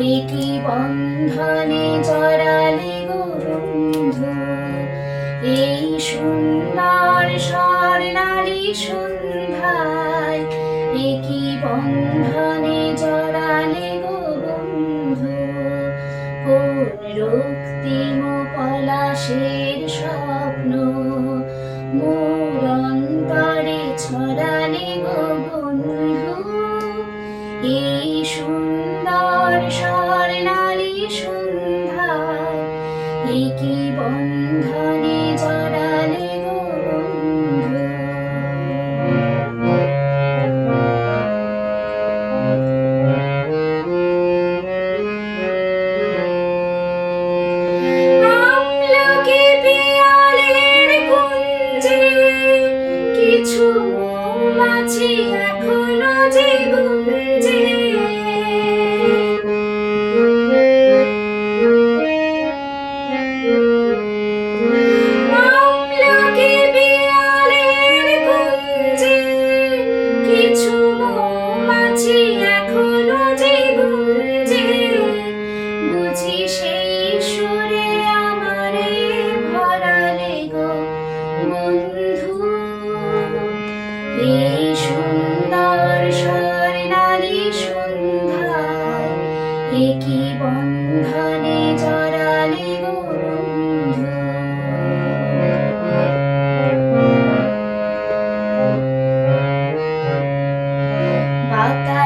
থেকে বন্ধনে জড়ালে বন্ধু এই সুন্দর স্বর্ণালী সন্ধ্যায় একই বন্ধনে জড়ালে বন্ধু ওর রক্তিম পলাশের স্বপ্ন? মোর এই সুন্দর স্বর্ণালী সন্ধ্যায় একই বন্ধনে জড়ালে কিছু মৌমাছি এখনও যে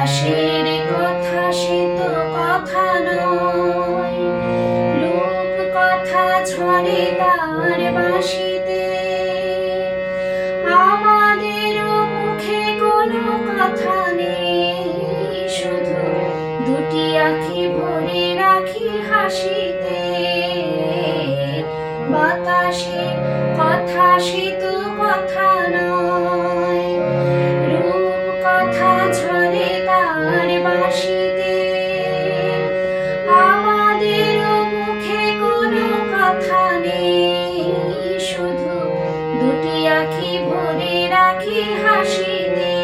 বাতাসের কথা সে কথা নয়। রূপ কথা ঝরে তার বাঁশিতে আমাদের মুখে কোনো কথা নেই, শুধু দুটি আঁখি ভরে রাখি হাসিতে। বাতাসে কথা সে তো কথা শুধু ভরে রাখি হাসিতে।